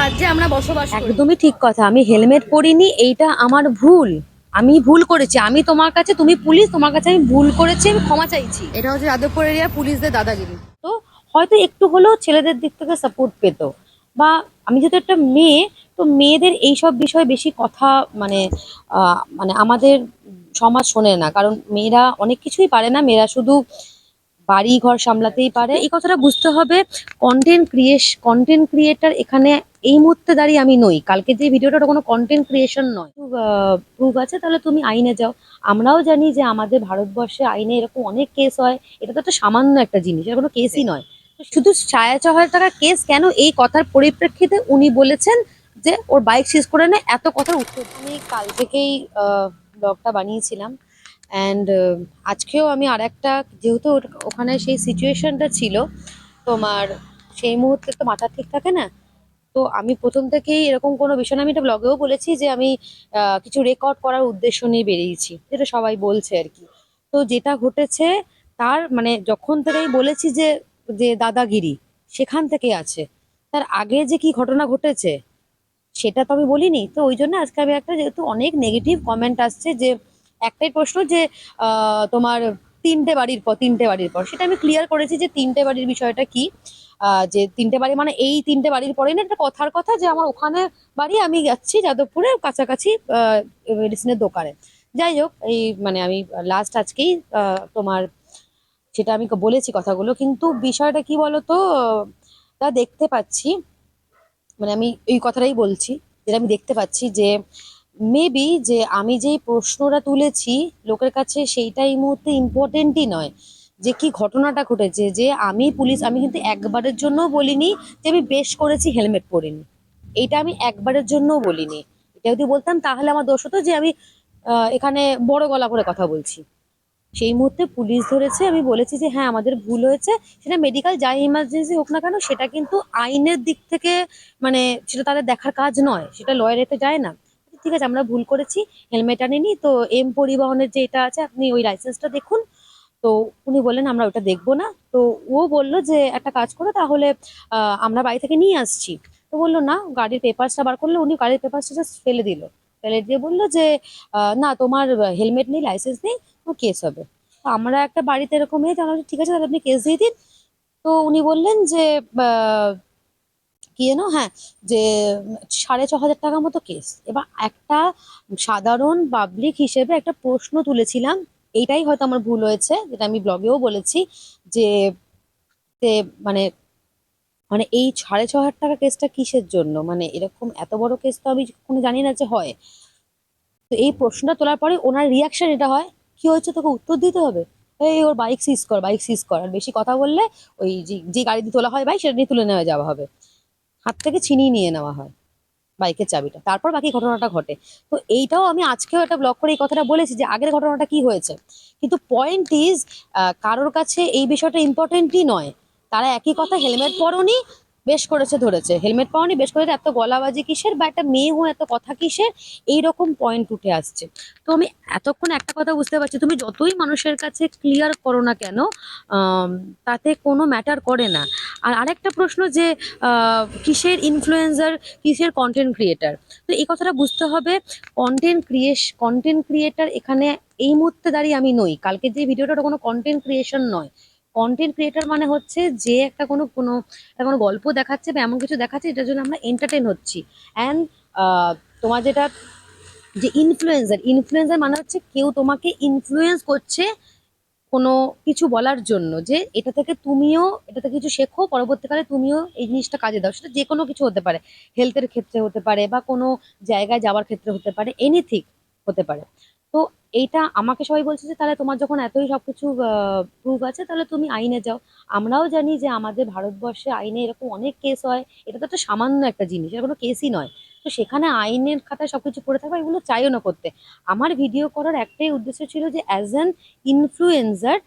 রাজ্যে আমরা বসবাস করি। একদমই ঠিক কথা আমি হেলমেট পরিনি এইটা আমার ভুল। আমি ভুল করেছি আমি তোমার কাছে তুমি পুলিশ তোমার কাছে আমি ভুল করেছি আমি ক্ষমা চাইছি। এটা হচ্ছে যাদবপুর এরিয়ার পুলিশদের দাদাগিরি। তো হয়তো একটু হলেও ছেলেদের দিক থেকে সাপোর্ট পেত। বা আমি যেহেতু একটা মেয়ে তো মেয়েদের এইসব বিষয়ে বেশি কথা মানে মানে আমাদের সমাজ শোনে না। কারণ মেয়েরা অনেক কিছুই পারে না মেয়েরা শুধু বাড়ি ঘর সামলাতেই পারে। এই কথাটা বুঝতে হবে কন্টেন্ট ক্রিয়েশ কন্টেন্ট ক্রিয়েটার এখানে এই মুহূর্তে দাঁড়িয়ে আমি নই। কালকে যে ভিডিওটা ওটা কোনো কন্টেন্ট ক্রিয়েশন নয়। প্রুফ আছে তাহলে তুমি আইনে যাও। আমরাও জানি যে আমাদের ভারতবর্ষে আইনে এরকম অনেক কেস হয়। এটা তো একটা সামান্য একটা জিনিস এটা কোনো কেসই নয়। শুধু সাড়ে ছ হাজার টাকার কেস কেন এই কথার পরিপ্রেক্ষিতে উনি বলেছেন যে ওর বাইক সিজ করে নেয়? এত কথার উত্তর আমি কাল থেকেই ব্লগটা বানিয়েছিলাম। অ্যান্ড আজকেও আমি আর একটা যেহেতু ওখানে সেই সিচুয়েশনটা ছিল তোমার সেই মুহূর্তে তো মাথা ঠিক থাকে না? তো আমি প্রথম থেকেই এরকম কোনো বিষয় আমি এটা ব্লগেও বলেছি যে আমি কিছু রেকর্ড করার উদ্দেশ্য নিয়ে বেরিয়েছি, যেটা সবাই বলছে আর কি। তো যেটা ঘটেছে, তার মানে যখন থেকেই বলেছি যে যে দাদাগিরি সেখান থেকেই আছে, তার আগে যে কি ঘটনা ঘটেছে, সেটা তো আমি বলিনি। তো ওই জন্য আজকে আমি একটা যেহেতু অনেক নেগেটিভ কমেন্ট আসছে যে, একটাই প্রশ্ন যে তোমার তিনটে বাড়ির পর, তিনটে বাড়ির পর, সেটা আমি ক্লিয়ার করেছি যে তিনটে বাড়ির বিষয়টা কি। যে তিনটে বাড়ি মানে এই তিনটে বাড়ির পরেই না একটা কথার কথা যে আমার ওখানে বাড়ি, আমি যাচ্ছি যাদবপুরে কাছাকাছি মেডিসিনের দোকানে। যাই হোক, এই মানে আমি লাস্ট আজকেই তোমার সেটা আমি বলেছি কথাগুলো, কিন্তু বিষয়টা কি বলতো, তা দেখতে পাচ্ছি মানে আমি এই কথাটাই বলছি, যেটা আমি দেখতে পাচ্ছি যে মেবি যে আমি যেই প্রশ্নটা তুলেছি, লোকের কাছে সেইটা এই মুহূর্তে ইম্পর্টেন্টই নয়। যে কি ঘটনাটা ঘটেছে, যে আমি পুলিশ, আমি কিন্তু একবারের জন্য বলিনি যে আমি বেশ করেছি হেলমেট পরিনি। এইটা আমি একবারের জন্যও বলিনি। এটা যদি বলতাম তাহলে আমার দোষ হতো যে আমি এখানে বড় গলা করে কথা বলছি। সেই মুহূর্তে পুলিশ ধরেছে, আমি বলেছি যে হ্যাঁ আমাদের ভুল হয়েছে। সেটা মেডিকেল যাই ইমার্জেন্সি হোক না কেন, সেটা কিন্তু আইনের দিক থেকে মানে সেটা তাদের দেখার কাজ নয়। সেটা লয়ারেতে যায় না। ঠিক আছে, আমরা ভুল করেছি, হেলমেট আনিনি। তো এম পরিবহনের যে এটা আছে, আপনি ওই লাইসেন্সটা দেখুন। তো উনি বললেন আমরা ওটা দেখব না। তো ও বলল যে একটা কাজ করো তাহলে আমরা বাড়ি থেকে নিয়ে আসছি। তো বলল না। গাড়ির পেপারসটা বার করলে উনি গাড়ির পেপারসটা জাস্ট ফেলে দিল। ফেলে দিয়ে বলল যে না তোমার হেলমেট নেই লাইসেন্স নেই তোমার কেস হবে। তো আমরা একটা বাড়িতে এরকম হয়ে বলছি, ঠিক আছে তাহলে আপনি কেস দিয়ে দিন। তো উনি বললেন যে কি যেন হ্যাঁ যে সাড়ে ছ হাজার টাকার মতো কেস। এবার একটা সাধারণ পাবলিক হিসেবে একটা প্রশ্ন তুলেছিলাম এইটাই হয়তো আমার ভুল হয়েছে, যেটা আমি ব্লগেও বলেছি যে মানে মানে এই সাড়ে ছ হাজার টাকা কেসটা কিসের জন্য? মানে এরকম এত বড় কেস তো আমি কোনো জানি না যে হয়। তো এই প্রশ্নটা তোলার পরে ওনার রিয়াকশন এটা হয়, কি হয়েছে? তোকে উত্তর দিতে হবে? এই ওর বাইক সিজ কর বাইক সিজ কর। আর বেশি কথা বললে ওই যে গাড়ি দিয়ে তোলা হয় বাইক সেটা নিয়ে তুলে নেওয়া যাওয়া হবে। হাত থেকে ছিনিয়ে নিয়ে নেওয়া হয়। বাইকের চাবিটা। তারপর বাকি ঘটনাটা ঘটে। তো এইটাও আমি আজকেও একটা ব্লগ করে এই কথাটা বলেছি যে আগের ঘটনাটা কি হয়েছে। কিন্তু পয়েন্ট ইজ কারোর কাছে এই বিষয়টা ইম্পর্টেন্টই নয়। তারা একই কথা হেলমেট পরনি বেশ করেছে ধরেছে। হেলমেট পরনি বেশ করেছে। এত গলাবাজি কিসের? বা একটা মেয়ে হয়ে এত কথা কিসের? এইরকম পয়েন্ট উঠে আসছে। তো আমি এতক্ষণ একটা কথা বুঝতে পারছি, তুমি যতই মানুষের কাছে ক্লিয়ার করো না কেন তাতে কোনো ম্যাটার করে না। আর আরেকটা প্রশ্ন যে কিসের ইনফ্লুয়েন্সার কিসের কন্টেন্ট ক্রিয়েটার তো এই কথাটা বুঝতে হবে কন্টেন্ট ক্রিয়েশ কন্টেন্ট ক্রিয়েটার এখানে এই মুহূর্তে দাঁড়িয়ে আমি নই। কালকে যে ভিডিওটা ওটা কোনো কন্টেন্ট ক্রিয়েশন নয়। কন্টেন্ট ক্রিয়েটার মানে হচ্ছে যে একটা কোনো কোনো কোনো গল্প দেখাচ্ছে বা এমন কিছু দেখাচ্ছে এটার জন্য আমরা এন্টারটেন হচ্ছি। অ্যান্ড তোমার যেটা, যে ইনফ্লুয়েন্সার ইনফ্লুয়েন্সার মানে হচ্ছে কেউ তোমাকে ইনফ্লুয়েন্স করছে কোনো কিছু বলার জন্য যে এটা থেকে তুমিও, এটা থেকে কিছু শেখো, পরবর্তীকালে তুমিও এই জিনিসটা কাজে দাও। সেটা যে কোনো কিছু হতে পারে। হেলথের ক্ষেত্রে হতে পারে বা কোনো জায়গায় যাওয়ার ক্ষেত্রে হতে পারে এনিথিং হতে পারে। তো এইটা আমাকে সবাই বলছে যে, তাহলে তোমার যখন এতই সব কিছু প্রুফ আছে, তাহলে তুমি আইনে যাও। আমরাও জানি যে, আমাদের ভারতবর্ষে আইনে এরকম অনেক কেস হয়। এটা তো একটা সামান্য একটা জিনিস এটা কোনো কেসই নয়। তো সেখানে আইনের খাতায় সব কিছু পড়ে থাকবে, এগুলো চাইও না করতে। আমার ভিডিও করার একটাই উদ্দেশ্য ছিল যে অ্যাজ অ্যান ইনফ্লুয়েন্সার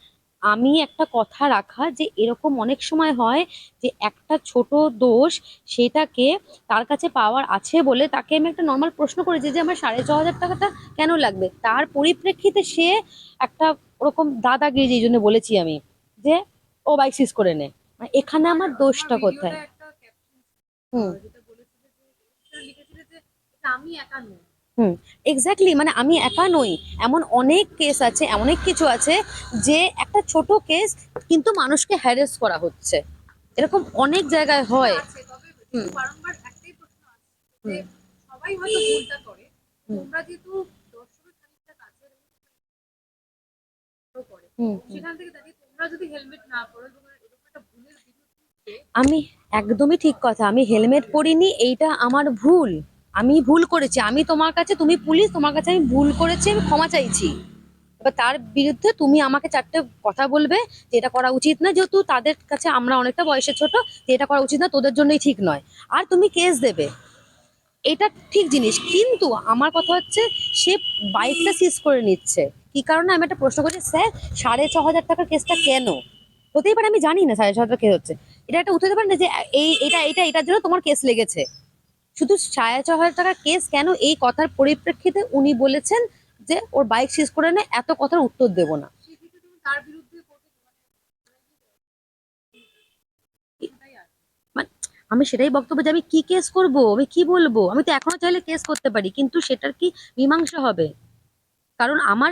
আমি একটা কথা রাখা যে এরকম অনেক সময় হয় যে একটা ছোট দোষ সেটাকে তার কাছে পাওয়ার আছে বলে তাকে আমি একটা নর্মাল প্রশ্ন করেছি যে আমার সাড়ে ছ হাজার টাকাটা কেন লাগবে? তার পরিপ্রেক্ষিতে সে একটা ওরকম দাদা দাদাগিরি যেই জন্য বলেছি আমি যে ও বাইক সিজ করে নে। মানে এখানে আমার দোষটা কোথায়? হুম। আমি একা নই। এক্স্যাক্টলি মানে আমি একা নই। এমন অনেক কেস আছে অনেক কিছু আছে যে একটা ছোট কেস কিন্তু মানুষকে হ্যারেস করা হচ্ছে। এরকম অনেক জায়গায় হয়। হুম। হুম, হুম। আমি একদমই ঠিক কথা আমি হেলমেট পরিনি এইটা আমার ভুল। আমি ভুল করেছি, আমি তোমার কাছে, তুমি পুলিশ, তোমার কাছে আমি ভুল করেছি, আমি ক্ষমা চাইছি। এবার তার বিরুদ্ধে তুমি আমাকে চারটে কথা বলবে যে এটা করা উচিত না, যেহেতু তাদের কাছে আমরা অনেকটা বয়সে ছোট, যে এটা করা উচিত না, তোদের জন্যই ঠিক নয়। আর তুমি কেস দেবে। এটা ঠিক জিনিস, কিন্তু আমার কথা হচ্ছে সে বাইকটা সিজ করে নিচ্ছে। কি কারণে? আমি একটা প্রশ্ন করছি স্যার, সাড়ে ছ হাজার টাকার কেসটা কেন? হতেই পারে আমি জানি না সাড়ে ছ হাজার কেস হচ্ছে। এটা একটা দিতে পারে না যে, এই, এটা এটা, এটার জন্য তোমার কেস লেগেছে। শুধু সাড়ে ছ হাজার টাকার কেস কেন এই কথার পরিপ্রেক্ষিতে উনি বলেছেন যে ওর বাইক সিজ করে নে, এত কথার উত্তর দেবো না। আর আমি সেটাই বক্তব্য যে আমি কি কেস করব, আমি কি বলব? আমি তো এখনও চাইলে কেস করতে পারি, কিন্তু সেটার কি মীমাংসা হবে? কারণ আমার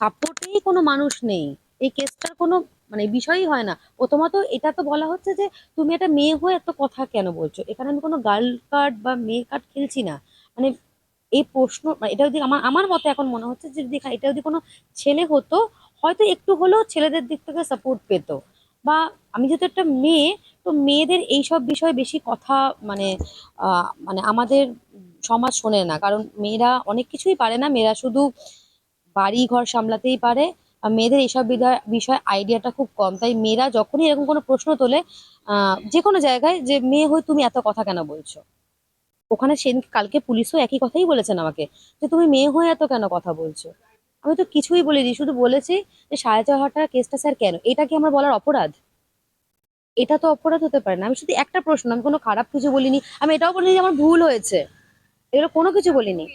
সাপোর্টেই কোনো মানুষ নেই। এই কেসটার কোনো মানে বিষয়ই হয় না। প্রথমত এটা তো বলা হচ্ছে যে, তুমি একটা মেয়ে হয়ে এত কথা কেন বলছো? এখানে আমি কোনো গার্ল কার্ড বা মেয়ে কার্ড খেলছি না। মানে এই প্রশ্ন মানে এটা যদি আমার আমার মতে এখন মনে হচ্ছে যে, যদি এটা যদি কোনো ছেলে হতো, হয়তো একটু হলেও ছেলেদের দিক থেকে সাপোর্ট পেত। বা আমি যেহেতু একটা মেয়ে, তো মেয়েদের এইসব বিষয়ে বেশি কথা মানে মানে আমাদের সমাজ শোনে না। কারণ মেয়েরা অনেক কিছুই পারে না। মেয়েরা শুধু বাড়ি ঘর সামলাতেই পারে। মেয়েদের এইসব বিধা- বিষয়ে আইডিয়াটা খুব কম। তাই মেয়েরা যখনই এরকম কোনো প্রশ্ন তোলে যে কোনো জায়গায় যে, মেয়ে হয়ে তুমি এত কথা কেন বলছো? ওখানে সেদিন কালকে পুলিশও একই কথাই বলেছেন আমাকে, যে, তুমি মেয়ে হয়ে এত কেন কথা বলছো? আমি তো কিছুই বলিনি, শুধু বলেছি যে, সাড়ে ছ হাজার টাকা কেসটা স্যার কেন? এটা কি আমার বলার অপরাধ? এটা তো অপরাধ হতে পারে না। আমি শুধু একটা প্রশ্ন, আমি কোনো খারাপ কিছু বলিনি। আমি এটাও বলিনি যে, আমার ভুল হয়েছে। এগুলো কোনো কিছু বলিনি।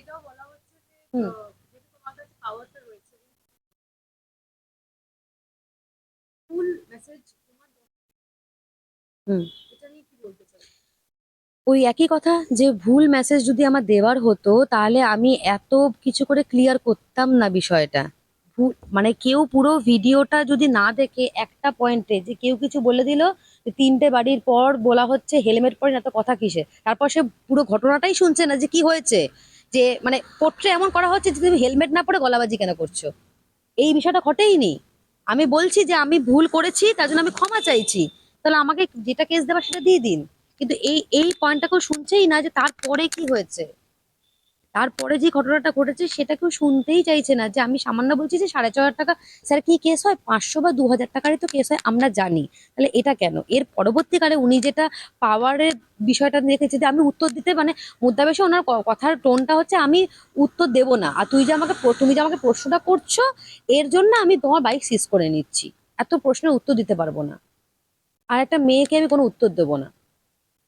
হুম। ফুল মেসেজ তোমার হুম। এটা নিয়ে কি বলতে চাই ওই একই কথা যে ভুল মেসেজ যদি আমার দেওয়ার হতো তাহলে আমি এত কিছু করে ক্লিয়ার করতাম না বিষয়টা। মানে কেউ পুরো ভিডিওটা যদি না দেখে একটা পয়েন্টে যে কেউ কিছু বলে দিল তিনটে বাড়ির পর বলা হচ্ছে হেলমেট পরে না তো কথা কিসে? তারপর সে পুরো ঘটনাটাই শুনছে না যে কি হয়েছে? যে মানে পোট্রে এমন করা হচ্ছে যে তুমি হেলমেট না পরে গলাবাজি কেন করছ? এই বিষয়টা ঘটেই ঘটেইনি। আমি বলছি যে আমি ভুল করেছি, তার জন্য আমি ক্ষমা চাইছি। তাহলে আমাকে যেটা কেস দেওয়া সেটা দিয়ে দিন। কিন্তু এই এই পয়েন্টটা কেউ শুনছেই না যে তারপরে কি হয়েছে। তারপরে যে ঘটনাটা ঘটেছে সেটা কেউ শুনতেই চাইছে না। যে আমি সামান্য বলছি যে সাড়ে ছ টাকা, স্যার কি কেস হয়? পাঁচশো বা দু হাজার টাকারই তো কেস হয়, আমরা জানি। তাহলে এটা কেন? এর পরবর্তীকালে উনি যেটা পাওয়ারের বিষয়টা দেখেছে যে আমি উত্তর দিতে মানে মুদ্রাবেশে ওনার ক- কথার টোনটা হচ্ছে, আমি উত্তর দেব না। আর তুই যে আমাকে তুমি যে আমাকে প্রশ্নটা করছ, এর জন্য আমি তোমার বাইক সিজ করে নিচ্ছি। এত প্রশ্নের উত্তর দিতে পারব না। আর একটা মেয়েকে আমি কোনো উত্তর দেবো না।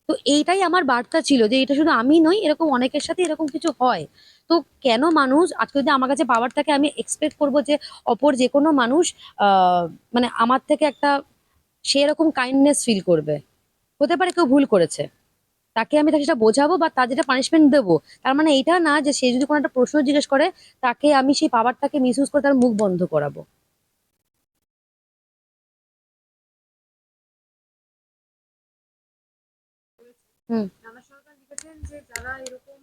তো এইটাই আমার বার্তা ছিল যে এটা শুধু আমি নই, এরকম অনেকের সাথে এরকম কিছু হয়। তো কেন মানুষ, আজকে যদি আমার কাছে পাওয়ার থাকে, আমি এক্সপেক্ট করব যে অপর যে কোনো মানুষ মানে আমার থেকে একটা সেরকম কাইন্ডনেস ফিল করবে। হতে পারে কেউ ভুল করেছে। তাকে আমি তাকে সেটা বোঝাবো বা তার যেটা পানিশমেন্ট দেবো, তার মানে এইটা না যে সে যদি কোনো একটা প্রশ্ন জিজ্ঞেস করে, তাকে আমি সেই পাওয়ারটাকে মিস ইউজ করে তার মুখ বন্ধ করাবো। রানা সরকার লিখেছেন যে যারা এরকম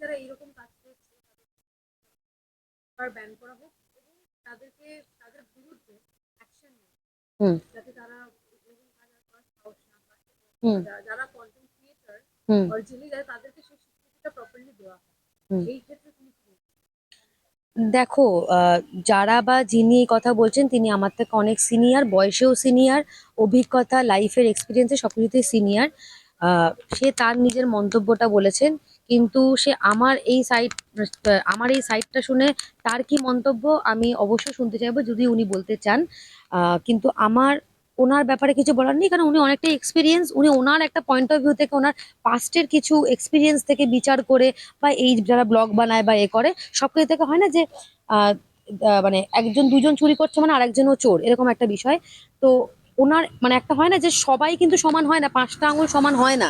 যারা এরকম কাজ করছে তাদের ব্যান করা হোক এবং তাদেরকে তাদের বিরুদ্ধে অ্যাকশন নেয় যাতে তারা এরকম কাজ আর করার সাহস না পায় যারা- যারা কন্টেন্ট ক্রিয়েটার অরিজিনালি যাতে তাদেরকে সেই স্বীকৃতিটা প্রপারলি দেওয়া হয় এই ক্ষেত্রে তুমি? দেখো যারা বা যিনি কথা বলছেন, তিনি আমার থেকে অনেক সিনিয়র বয়সেও সিনিয়র অভিজ্ঞতা লাইফের এক্সপিরিয়েন্সে সব কিছুতেই সিনিয়র সে তার নিজের মন্তব্যটা বলেছেন, কিন্তু সে আমার এই সাইড আমার এই সাইডটা শুনে তার কি মন্তব্য, আমি অবশ্যই শুনতে চাইব যদি উনি বলতে চান। কিন্তু আমার ওনার ব্যাপারে কিছু বলার নেই, কারণ উনি অনেকটা এক্সপিরিয়েন্স উনি ওনার একটা পয়েন্ট অফ ভিউ থেকে, ওনার পাস্টের কিছু এক্সপিরিয়েন্স থেকে বিচার করে বা এই যারা ব্লগ বানায় বা এ করে সব কিছু থেকে হয় না যে মানে একজন দুজন চুরি করছে মানে আরেকজনও চোর, এরকম একটা বিষয়। তো ওনার মানে একটা হয় না যে সবাই কিন্তু সমান হয় না, পাঁচটা আঙুল সমান হয় না।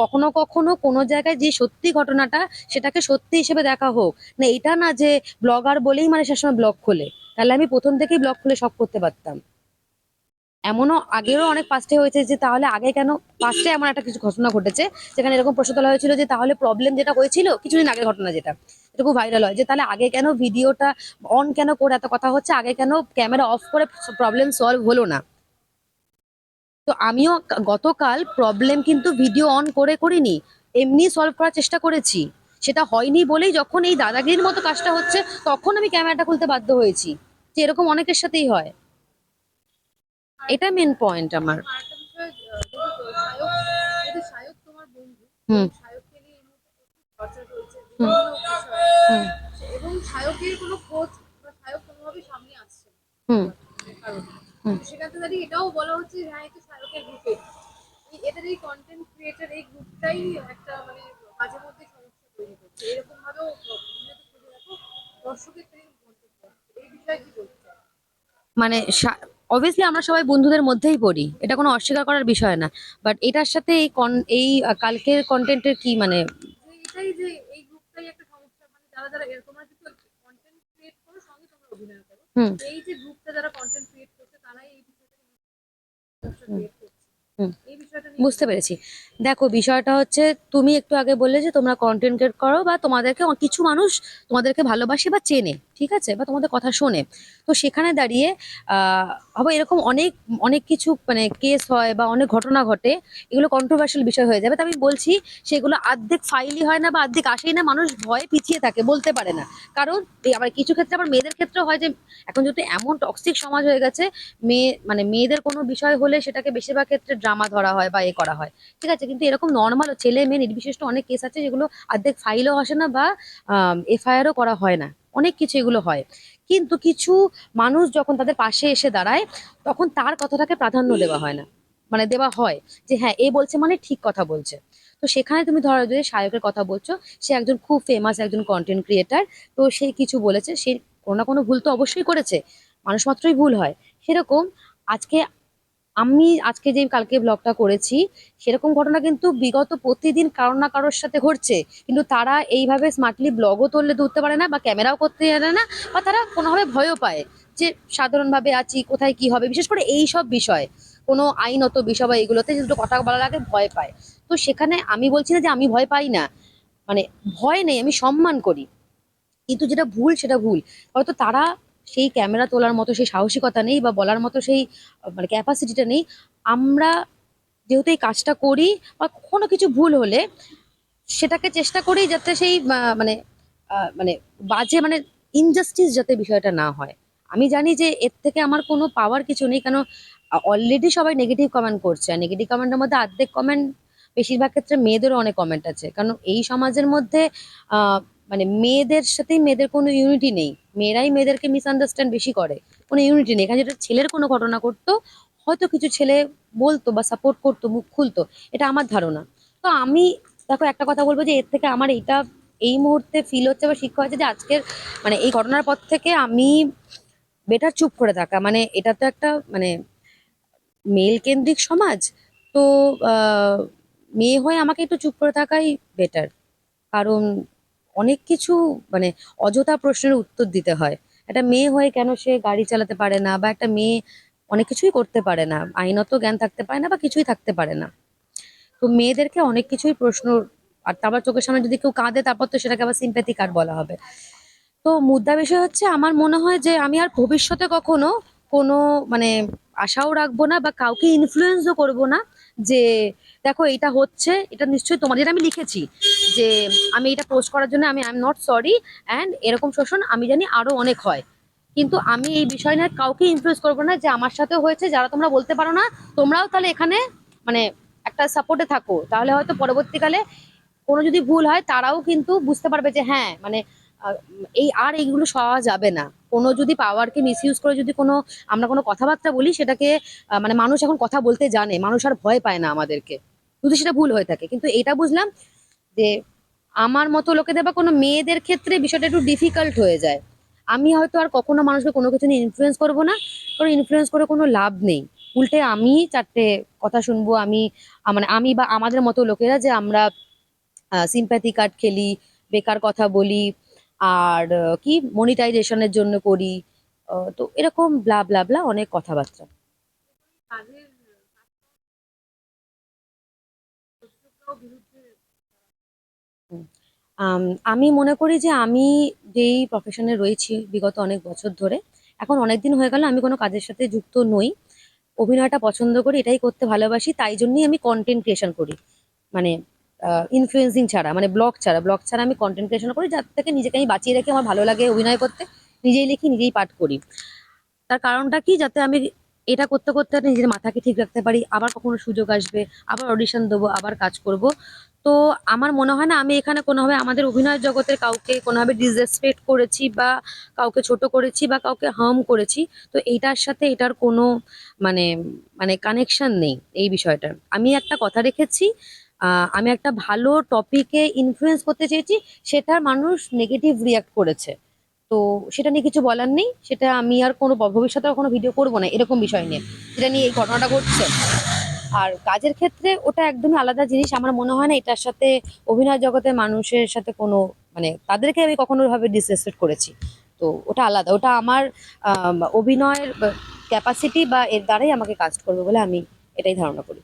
কখনো কখনো কোনো জায়গায় যে সত্যি ঘটনাটা, সেটাকে সত্যি হিসেবে দেখা হোক। না, এটা না যে ব্লগার বলেই মানে সবসময় ব্লগ খোলে। তাহলে আমি প্রথম থেকেই ব্লগ খুলে সব করতে পারতাম। এমনও আগেও অনেক পাস্টে হয়েছে যে তাহলে আগে কেন পাস্টে এমন একটা কিছু ঘটনা ঘটেছে? যেখানে এরকম প্রশ্ন তোলা হয়েছিল যে তাহলে প্রবলেম যেটা হয়েছিল কিছুদিন আগের ঘটনা যেটা। এটা খুব ভাইরাল হয়। যে তাহলে আগে কেন ভিডিওটা অন কেন করে এত কথা হচ্ছে? আগে কেন ক্যামেরা অফ করে প্রবলেম সলভ হলো না? তো আমিও গতকাল প্রবলেম কিন্তু ভিডিও অন করে করিনি। এমনি সলভ করার চেষ্টা করেছি। সেটা হয়নি বলেই যখন এই দাদাগিরির মতো কাজটা হচ্ছে, তখন আমি ক্যামেরাটা খুলতে বাধ্য হয়েছি। যে এরকম অনেকের সাথেই হয়। এটা মেন পয়েন্ট আমার। হুম। দাঁড়িয়ে এটাও বলা হচ্ছে যে হ্যাঁ গ্রুপে এদের এই কন্টেন্ট ক্রিয়েটার এই গ্রুপটাই একটা মানে মাঝে মধ্যে সমস্যা তৈরি করছে। এরকম ভাবেও দর্শকের। এই বিষয়ে কি বলতে? মানে অবভিয়াসলি আমরা সবাই বন্ধুদের মধ্যেই পড়ি। এটা কোনো অস্বীকার করার বিষয় না। বাট এটার সাথে এই কন- এই কালকের কন্টেন্টের কি মানে? এটাই যে এই গ্রুপটাই একটা সমস্যা। মানে যারা যারা এরকম আর কিন্তু কন্টেন্ট ক্রিয়েট করো সঙ্গে তোমরা অভিনয় করো। এই যে গ্রুপটা যারা কন্টেন্ট ক্রিয়েট করছে তারাই এই বিষয়টা নিয়ে সমস্যা হুম। ক্রিয়েট করছে। এই বিষয়টা বুঝতে পেরেছি। দেখো বিষয়টা হচ্ছে তুমি একটু আগে বললে যে তোমরা কন্টেন্ট ক্রিয়েট করো বা তোমাদেরকে কিছু মানুষ তোমাদেরকে ভালোবাসে বা চেনে। ঠিক আছে? বা তোমাদের কথা শোনে। তো সেখানে দাঁড়িয়ে, আহ এরকম অনেক অনেক কিছু মানে কেস হয় বা অনেক ঘটনা ঘটে, এগুলো কন্ট্রোভার্সিয়াল বিষয় হয়ে যাবে তো আমি বলছি, সেগুলো আর্ধেক ফাইলই হয় না বা আর্ধেক আসেই না, মানুষ ভয়ে পিছিয়ে থাকে, বলতে পারে না। কারণ আবার কিছু ক্ষেত্রে আবার মেয়েদের ক্ষেত্রে হয় যে, এখন যেহেতু এমন টক্সিক সমাজ হয়ে গেছে, মেয়ে মানে মেয়েদের কোনো বিষয় হলে সেটাকে বেশিরভাগ ক্ষেত্রে ড্রামা ধরা হয় বা এ করা হয়। ঠিক আছে? কিন্তু এরকম নর্মাল ছেলে মেয়ে নির্বিশেষ্ট অনেক কেস আছে যেগুলো অর্ধেক ফাইলও আসে না বা এফআইআরও করা হয় না। অনেক কিছু এগুলো হয়। কিন্তু কিছু মানুষ যখন তাদের পাশে এসে দাঁড়ায়, তখন তার কথাটাকে প্রাধান্য দেওয়া হয় না। মানে দেওয়া হয় যে হ্যাঁ এ বলছে মানে ঠিক কথা বলছে। তো সেখানে তুমি ধরো যদি সায়কের কথা বলছো, সে একজন খুব ফেমাস একজন কন্টেন্ট ক্রিয়েটার তো সে কিছু বলেছে, সে কোনো না কোনো ভুল তো অবশ্যই করেছে। মানুষ মাত্রই ভুল হয়। সেরকম আজকে আমি আজকে যে কালকে ব্লগটা করেছি, সেরকম ঘটনা কিন্তু বিগত প্রতিদিন কারোর না কারোর সাথে ঘটছে। কিন্তু তারা এইভাবে স্মার্টলি ব্লগও তুললে তুলতে পারে না বা ক্যামেরাও করতে পারে না বা তারা কোনোভাবে ভয়ও পায় যে সাধারণভাবে আছি, কোথায় কি হবে, বিশেষ করে এই সব বিষয়। কোনো আইনত বিষয় বা এগুলোতে যেহেতু কথা বলার আগে ভয় পায়। তো সেখানে আমি বলছি না যে আমি ভয় পাই না। মানে ভয় নেই, আমি সম্মান করি। কিন্তু যেটা ভুল, সেটা ভুল। হয়তো তারা সেই ক্যামেরা তোলার মতো, সেই সাহসিকতা নেই বা বলার মতো সেই মানে ক্যাপাসিটিটা নেই। আমরা যেহেতু এই কাজটা করি বা কোনো কিছু ভুল হলে সেটাকে চেষ্টা করি যাতে সেই মানে মানে বাজে মানে ইনজাস্টিস যাতে বিষয়টা না হয়। আমি জানি যে এর থেকে আমার কোনো পাওয়ার কিছু নেই, কেন অলরেডি সবাই নেগেটিভ কমেন্ট করছে। আর নেগেটিভ কমেন্টের মধ্যে অর্ধেক কমেন্ট বেশিরভাগ ক্ষেত্রে মেয়েদেরও অনেক কমেন্ট আছে। কারণ এই সমাজের মধ্যে মানে মেয়েদের সাথেই মেয়েদের কোনো ইউনিটি নেই। মেয়েরাই মেয়েদেরকে মিসআন্ডারস্ট্যান্ড বেশি করে। কোনো ইউনিটি নেই। এখানে যেটা ছেলের কোনো ঘটনা করতো, হয়তো কিছু ছেলে বলতো বা সাপোর্ট করতো, মুখ খুলতো। এটা আমার ধারণা। তো আমি, দেখো একটা কথা বলব যে, এর থেকে আমার এইটা, এই মুহূর্তে ফিল হচ্ছে বা শিক্ষা হচ্ছে যে, আজকের মানে এই ঘটনার পর থেকে আমি বেটার চুপ করে থাকা। মানে এটা তো একটা মানে মেল কেন্দ্রিক সমাজ। তো মেয়ে হয়ে আমাকে একটু চুপ করে থাকাই বেটার কারণ অনেক কিছু মানে অযথা প্রশ্নের উত্তর দিতে হয়। একটা মেয়ে হয়ে কেন সে গাড়ি চালাতে পারে না বা একটা মেয়ে অনেক কিছুই করতে পারে না, আইনত জ্ঞান থাকতে পারে না বা কিছুই থাকতে পারে না। তো মেয়েদেরকে অনেক কিছুই প্রশ্ন, আর তারপর চোখের সামনে যদি কেউ কাঁদে, তারপর তো সেটাকে আবার সিম্প্যাথি কার্ড বলা হবে। তো মুদ্রা বিষয় হচ্ছে, আমার মনে হয় যে আমি আর ভবিষ্যতে কখনো কোনো মানে আশাও রাখব না বা কাউকে ইনফ্লুয়েন্সও করব না। যে, দেখো এটা হচ্ছে, এটা নিশ্চয়ই তোমার যেটা আমি লিখেছি যে, আমি এটা পোস্ট করার জন্য আমি I am not sorry and এরকম শোষণ আমি জানি আরও অনেক হয়। কিন্তু আমি এই বিষয় নিয়ে কাউকে ইনফ্লুয়েন্স করব না যে আমার সাথেও হয়েছে, যারা তোমরা বলতে পারো না, তোমরাও তাহলে এখানে মানে একটা সাপোর্টে থাকো। তাহলে হয়তো পরবর্তীকালে কোনো যদি ভুল হয়, তারাও কিন্তু বুঝতে পারবে যে হ্যাঁ মানে এই আর এইগুলো সওয়া যাবে না। কোনো যদি পাওয়ারকে মিসইউজ করে যদি কোনো, আমরা কোনো কথাবার্তা বলি, সেটাকে মানে মানুষ এখন কথা বলতে জানে, মানুষ আর ভয় পায় না আমাদেরকে। যদি সেটা ভুল হয়ে থাকে। কিন্তু এটা বুঝলাম যে, আমার মতো লোকেদের বা কোনো মেয়েদের ক্ষেত্রে বিষয়টা একটু ডিফিকাল্ট হয়ে যায়। আমি হয়তো আর কখনো মানুষকে কোনো কিছু নিয়ে ইনফ্লুয়েন্স করব না, কারণ ইনফ্লুয়েন্স করে কোনো লাভ নেই। উল্টে আমি চারটে কথা শুনব, আমি মানে আমি বা আমাদের মতো লোকেরা যে আমরা সিম্প্যাথি কার্ড খেলি, বেকার কথা বলি আর কি মনিটাইজেশনের জন্য করি তো এরকম ব্লা ব্লা ব্লা অনেক কথাবার্তা। আমি মনে করি যে আমি যেই প্রফেশনে রয়েছি বিগত অনেক বছর ধরে, এখন অনেক দিন হয়ে গেল আমি কোনো কাজের সাথে যুক্ত নই। অভিনয়টা পছন্দ করি, এটাই করতে ভালোবাসি, তাই জন্যই আমি কন্টেন্ট ক্রিয়েশন করি। মানে ইনফ্লুয়েন্সিং ছাড়া মানে ব্লগ ছাড়া। ব্লগ ছাড়া আমি কন্টেন্ট ক্রিয়েশন করি যার থেকে নিজেকে আমি বাঁচিয়ে রেখে আমার ভালো লাগে, অভিনয় করতে। নিজেই লিখি, নিজেই পাঠ করি। তার কারণটা কি? যাতে আমি এটা করতে করতে নিজের মাথাকে ঠিক রাখতে পারি, আবার কখনো সুযোগ আসবে, আবার অডিশন দেবো, আবার কাজ করব। তো আমার মনে হয় না আমি এখানে কোনোভাবে আমাদের অভিনয় জগতের কাউকে কোনোভাবে ডিসরেসপেক্ট করেছি বা কাউকে ছোট করেছি বা কাউকে হার্ম করেছি। তো এইটার সাথে এটার কোনো মানে মানে কানেকশন নেই এই বিষয়টার। আমি একটা কথা রেখেছি আমি একটা ভালো টপিকে ইনফ্লুয়েন্স করতে চেয়েছি, সেটার মানুষ নেগেটিভ রিয়াক্ট করেছে। তো সেটা নিয়ে কিছু বলার নেই, সেটা আমি আর কোনো ভবিষ্যতে কোনো ভিডিও করব না, এরকম বিষয় নিয়ে। যেটা নিয়ে এই ঘটনাটা ঘটছে। আর কাজের ক্ষেত্রে ওটা একদমই আলাদা জিনিস, আমার মনে হয় না এটার সাথে অভিনয় জগতের মানুষের সাথে কোনো মানে তাদেরকে আমি কখনো ভাবে ডিসরেসপেক্ট করেছি। তো ওটা আলাদা, ওটা আমার অভিনয়ের ক্যাপাসিটি বা এর দ্বারাই আমাকে কাজ করবে বলে আমি এটাই ধারণা করি।